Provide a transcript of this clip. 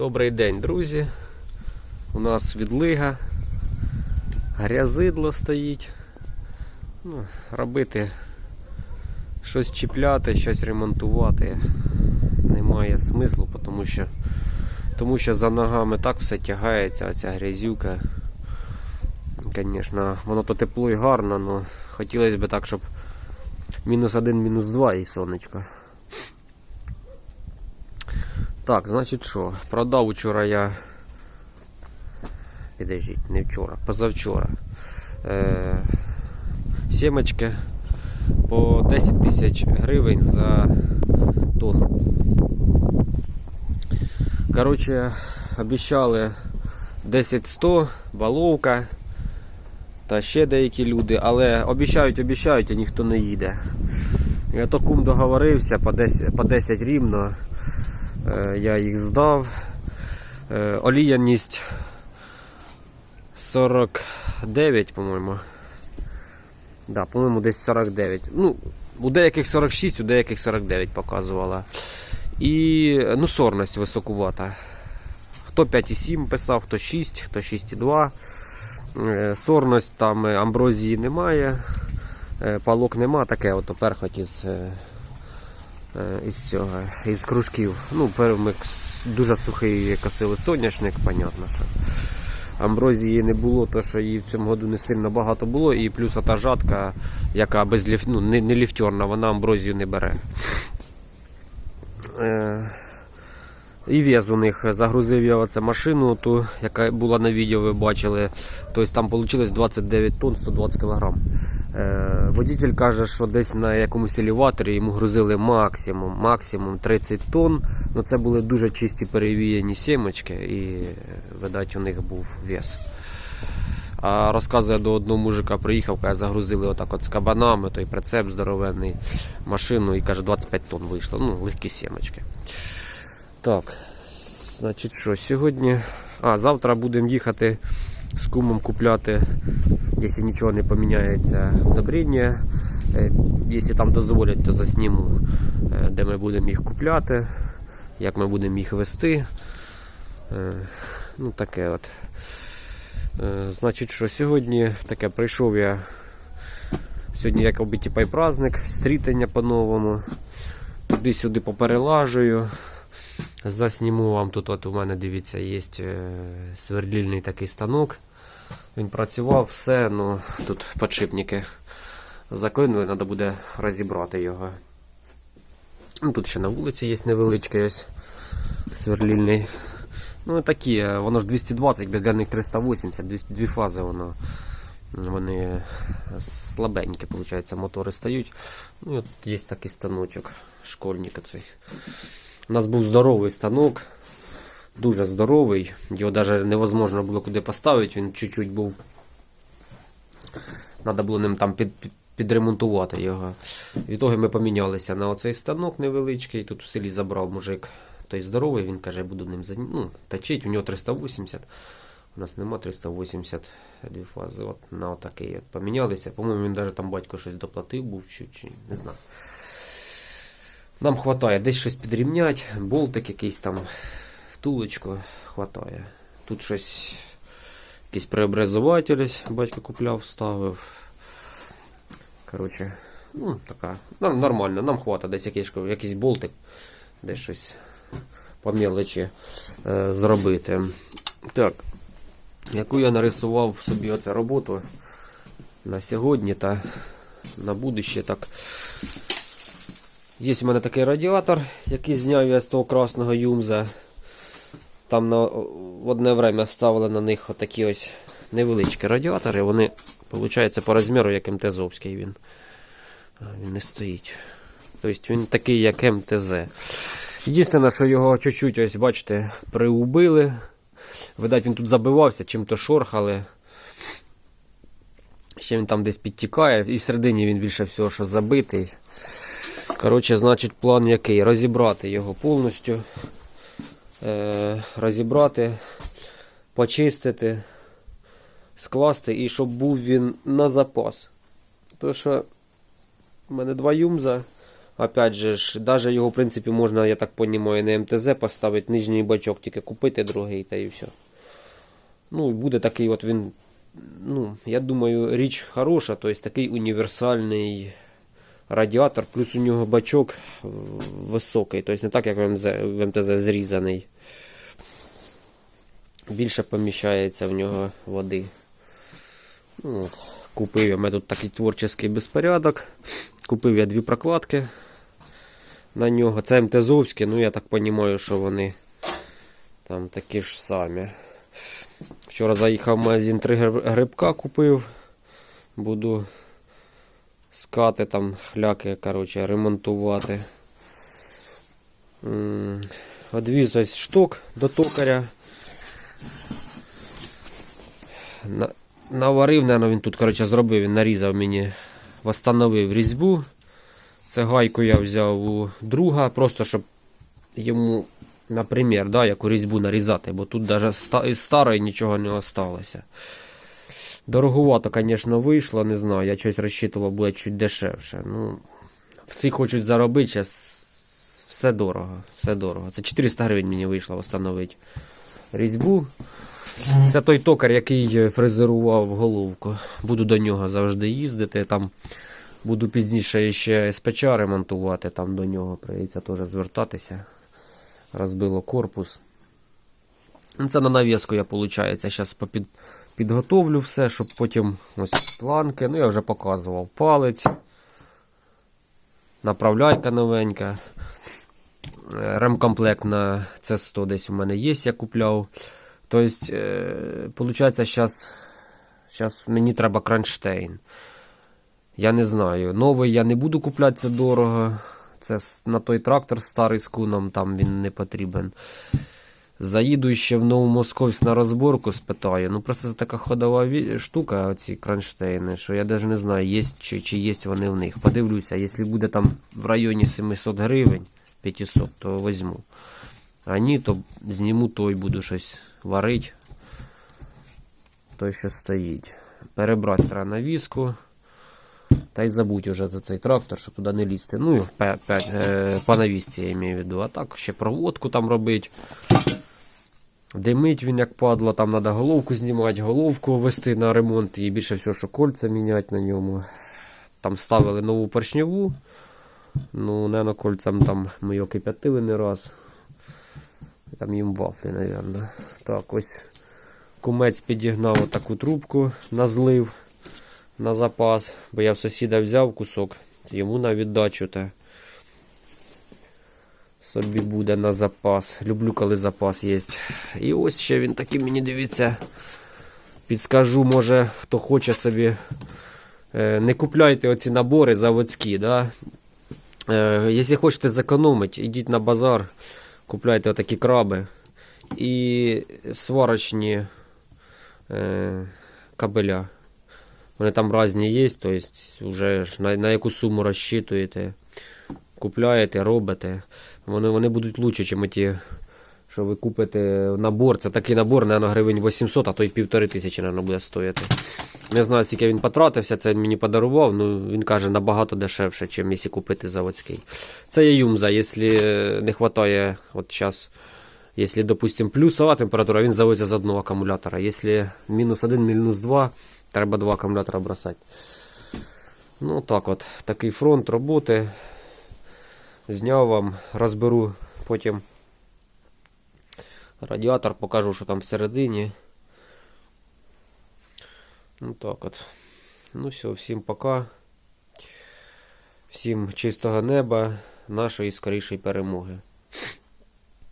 Добрий день, друзі. У нас відлига, грязидло стоїть. Ну, робити щось чіпляти, щось ремонтувати немає смислу, тому що, тому що за ногами так все тягається, оця грязюка. Звісно, воно то тепло і гарно, але хотілося б так, щоб мінус один, мінус два і сонечко. Так, значить що, продав вчора я. Підождіть, не вчора, позавчора. Е, сімечки по 10 тисяч гривень за тонну. Коротше, обіцяли 10-100, баловка та ще деякі люди, але обіцяють, обіцяють, а ніхто не їде. Я то кум договорився по 10, по 10 рівно. Е, Я їх здав. Е, Оліяність 49, по-моєму. Да, по-моєму, десь 49. Ну, у деяких 46, у деяких 49 показувала. І ну, сорність високувата. Хто 5,7 писав, хто 6, хто 6,2. Е, Сорність там амброзії немає, палок нема, таке от перхоть із, із цього, із кружків. Ну, пер- дуже сухий косили соняшник, понятно, що. Амброзії не було, то що її в цьому году не сильно багато було, і плюс ота жатка, яка без ліф... ну, не, не ліфтерна, вона амброзію не бере. Е, і вес у них загрузив я оце машину, ту, яка була на відео, ви бачили. Тобто там вийшло 29 тонн 120 кг. Е, водитель каже, що десь на якомусь елеваторі йому грузили максимум, максимум 30 тонн. Ну це були дуже чисті перевіяні сімочки і, видать, у них був вес. А розказує до одного мужика приїхав, каже, загрузили отак от з кабанами, той прицеп здоровенний машину і каже, 25 тонн вийшло. Ну, легкі сімочки. Так, значить що, сьогодні. А, завтра будемо їхати з кумом купляти, якщо нічого не поміняється, удобрення. Е, Якщо там дозволять, то засніму, е, де ми будемо їх купляти, як ми будемо їх вести. Е, Ну, таке от. Значить, що сьогодні таке прийшов я. Сьогодні як типа і праздник, стрітання по-новому. Туди-сюди поперелажую. Засніму вам тут, от у мене дивіться, є свердлільний такий станок. Він працював, все, ну тут подшипники заклинули, треба буде розібрати його. Ну, Тут ще на вулиці є невеличкий ось сверлільний. Ну такі, е, воно ж 220, для них 380, дві, фази воно. Вони слабенькі, виходить, мотори стають. Ну, от є такий станочок, школьник цей. У нас був здоровий станок, дуже здоровий. Його навіть невозможно було куди поставити, він чуть-чуть був. Треба було ним там під, під, підремонтувати його. Відтоді ми помінялися на оцей станок невеличкий. Тут в селі забрав мужик. Той здоровий, він каже, буду ним ну, точити. У нього 380. У нас нема 380 дві фази. От на отакий от помінялися. По-моєму, він навіть там батько щось доплатив, був чи, чи не знаю. Нам хватає десь щось підрівняти, болтик якийсь там, втулочку хватає. Тут щось, якийсь преобразователь батько купляв, ставив. Коротше, ну, така, нормально, нам хватає десь якийсь, якийсь болтик, десь щось по мелочі е, зробити. Так, яку я нарисував собі оцю роботу на сьогодні та на будуще, так. Є у мене такий радіатор, який зняв я з того красного юмза. Там на, в одне время ставили на них отакі ось невеличкі радіатори. Вони, виходить, по розміру, як МТЗовський він. Він не стоїть. Тобто він такий, як МТЗ. Єдине, що його чуть-чуть, ось бачите, приубили. Видать, він тут забивався, чим-то шорхали. Ще він там десь підтікає, і всередині він більше всього, що забитий. Коротше, значить, план який? Розібрати його повністю. Е, розібрати, почистити, скласти і щоб був він на запас. То що в мене два юмза, Опять же ж, даже його, в принципі, можна, я так розумію, на МТЗ поставити нижній бачок, тільки купити другий та і все. Ну, буде такий от він, ну, я думаю, річ хороша, тобто такий універсальний радіатор, плюс у нього бачок е, високий, тобто не так, як в МТЗ, зрізаний. Більше поміщається в нього води. Ну, от, купив я, у мене тут такий творчий безпорядок. Купив я дві прокладки на нього. Це МТЗовські, ну я так розумію, що вони там такі ж самі. Вчора заїхав в магазин три грибка купив. Буду скати там хляки, коротше, ремонтувати. Одвіз ось шток до токаря. Наварив, наверное, він тут, коротше, зробив, він нарізав мені, восстановив різьбу. Це гайку я взяв у друга, просто щоб йому, наприклад, да, яку різьбу нарізати, бо тут навіть із старої нічого не осталося. Дороговато, звісно, вийшло, не знаю. Я щось розчитував, буде чуть дешевше. Ну, всі хочуть заробити, зараз все дорого. Все дорого. Це 400 гривень мені вийшло встановити різьбу. Це той токар, який фрезерував головку. Буду до нього завжди їздити. Там буду пізніше ще СПЧ ремонтувати, там до нього прийдеться теж звертатися. Розбило корпус. Це на навіску я, виходить, зараз попід, підготовлю все, щоб потім ось планки. Ну, я вже показував палець. Направляйка новенька. Е, Ремкомплект на C100 десь у мене є, я купляв. Тобто, виходить, зараз, зараз мені треба кронштейн. Я не знаю. Новий я не буду купляти, це дорого. Це на той трактор старий з куном, там він не потрібен. Заїду ще в Новомосковськ на розборку, спитаю. Ну просто це така ходова штука, оці кронштейни, що я навіть не знаю, є чи, чи є вони в них. Подивлюся, якщо буде там в районі 700 гривень, 500, то візьму. А ні, то зніму той, буду щось варити. Той, що стоїть. Перебрати треба навіску. Та й забудь уже за цей трактор, щоб туди не лізти. Ну, і е, по навісці я маю в виду. А так ще проводку там робити. Димить він як падло, там треба головку знімати, головку вести на ремонт і більше всього, що кольця міняти на ньому. Там ставили нову поршневу. Ну, не на кольцям там ми його кип'ятили не раз. Там їм вафлі, мабуть. Так, ось кумець підігнав отаку трубку на злив на запас, бо я в сусіда взяв кусок, йому на віддачу те. Собі буде на запас. Люблю, коли запас є. І ось ще він такий мені дивіться. Підскажу, може, хто хоче собі. е, Не купляйте оці набори заводські. Да? Е, Якщо хочете зекономити, йдіть на базар, купляйте отакі краби і сварочні е, кабеля. Вони там різні є, тобто вже на яку суму розчитуєте, купляєте, робите. Вони, вони будуть краще, ніж ті, що ви купите набор. Це такий набор, мабуть, гривень 800, а то й півтори тисячі, мабуть, буде стояти. Не знаю, скільки він потратився, це він мені подарував, ну він каже набагато дешевше, ніж якщо купити заводський. Це є юмза, якщо не вистачає, от зараз, якщо, допустим, плюсова температура, він заводиться з одного акумулятора. Якщо мінус один, мінус два, треба два акумулятора бросати. Ну так от, такий фронт роботи. Зняв вам, розберу потім радіатор, покажу, що там всередині. Ну так от. Ну все, всім пока. Всім чистого неба, нашої скорішої перемоги.